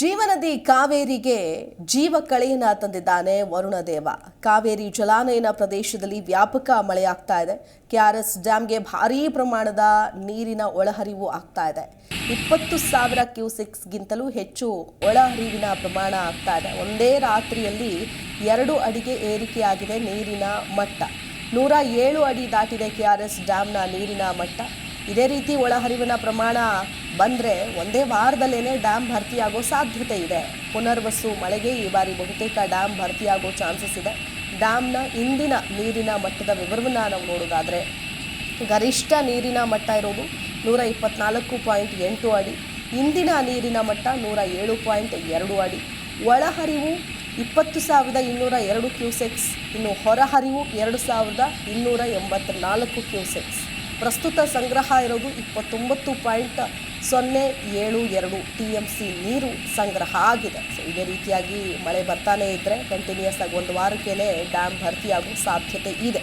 ಜೀವನದಿ ಕಾವೇರಿಗೆ ಜೀವ ಕಳೆಯನ್ನ ತಂದಿದ್ದಾನೆ ವರುಣದೇವ. ಕಾವೇರಿ ಜಲಾನಯನ ಪ್ರದೇಶದಲ್ಲಿ ವ್ಯಾಪಕ ಮಳೆಯಾಗ್ತಾ ಇದೆ. ಕೆ ಆರ್ ಎಸ್ ಡ್ಯಾಮ್ಗೆ ಭಾರೀ ಪ್ರಮಾಣದ ನೀರಿನ ಒಳಹರಿವು ಆಗ್ತಾ ಇದೆ. ಇಪ್ಪತ್ತು ಸಾವಿರ ಕ್ಯೂಸೆಕ್ಸ್ಗಿಂತಲೂ ಹೆಚ್ಚು ಒಳಹರಿವಿನ ಪ್ರಮಾಣ ಆಗ್ತಾ ಇದೆ. ಒಂದೇ ರಾತ್ರಿಯಲ್ಲಿ ಎರಡು ಅಡಿಗೆ ಏರಿಕೆಯಾಗಿದೆ ನೀರಿನ ಮಟ್ಟ. ನೂರ ಏಳು ಅಡಿ ದಾಟಿದೆ ಕೆ ಆರ್ ಎಸ್ ಡ್ಯಾಮ್ನ ನೀರಿನ ಮಟ್ಟ. ಇದೇ ರೀತಿ ಒಳಹರಿವಿನ ಪ್ರಮಾಣ ಬಂದರೆ ಒಂದೇ ವಾರದಲ್ಲೇನೆ ಡ್ಯಾಮ್ ಭರ್ತಿಯಾಗೋ ಸಾಧ್ಯತೆ ಇದೆ. ಪುನರ್ವಸು ಮಳೆಗೆ ಈ ಬಾರಿ ಬಹುತೇಕ ಡ್ಯಾಮ್ ಭರ್ತಿಯಾಗೋ ಚಾನ್ಸಸ್ ಇದೆ. ಡ್ಯಾಮ್ನ ಇಂದಿನ ನೀರಿನ ಮಟ್ಟದ ವಿವರವನ್ನು ನಾವು ನೋಡೋದಾದರೆ ಗರಿಷ್ಠ ನೀರಿನ ಮಟ್ಟ ಇರೋದು ನೂರ ಇಪ್ಪತ್ನಾಲ್ಕು ಪಾಯಿಂಟ್ ಎಂಟು ಅಡಿ, ಇಂದಿನ ನೀರಿನ ಮಟ್ಟ ನೂರ ಏಳು ಪಾಯಿಂಟ್ ಎರಡು ಅಡಿ. ಒಳಹರಿವು ಇಪ್ಪತ್ತು ಸಾವಿರದ ಇನ್ನೂರ ಎರಡು ಕ್ಯೂಸೆಕ್ಸ್, ಇನ್ನು ಹೊರಹರಿವು ಎರಡು ಸಾವಿರದ ಇನ್ನೂರ ಎಂಬತ್ನಾಲ್ಕು ಕ್ಯೂಸೆಕ್ಸ್. ಪ್ರಸ್ತುತ ಸಂಗ್ರಹ ಇರೋದು ಇಪ್ಪತ್ತೊಂಬತ್ತು ಪಾಯಿಂಟ್ ಸೊನ್ನೆ ಏಳು ಎರಡು ಟಿ ಎಂ ಸಿ ನೀರು ಸಂಗ್ರಹ ಆಗಿದೆ. ಸೊ ಇದೇ ರೀತಿಯಾಗಿ ಮಳೆ ಬರ್ತಾನೆ ಇದ್ದರೆ ಕಂಟಿನ್ಯೂಸ್ ಆಗಿ ಒಂದು ವಾರಕ್ಕೇ ಡ್ಯಾಮ್ ಭರ್ತಿಯಾಗುವ ಸಾಧ್ಯತೆ ಇದೆ.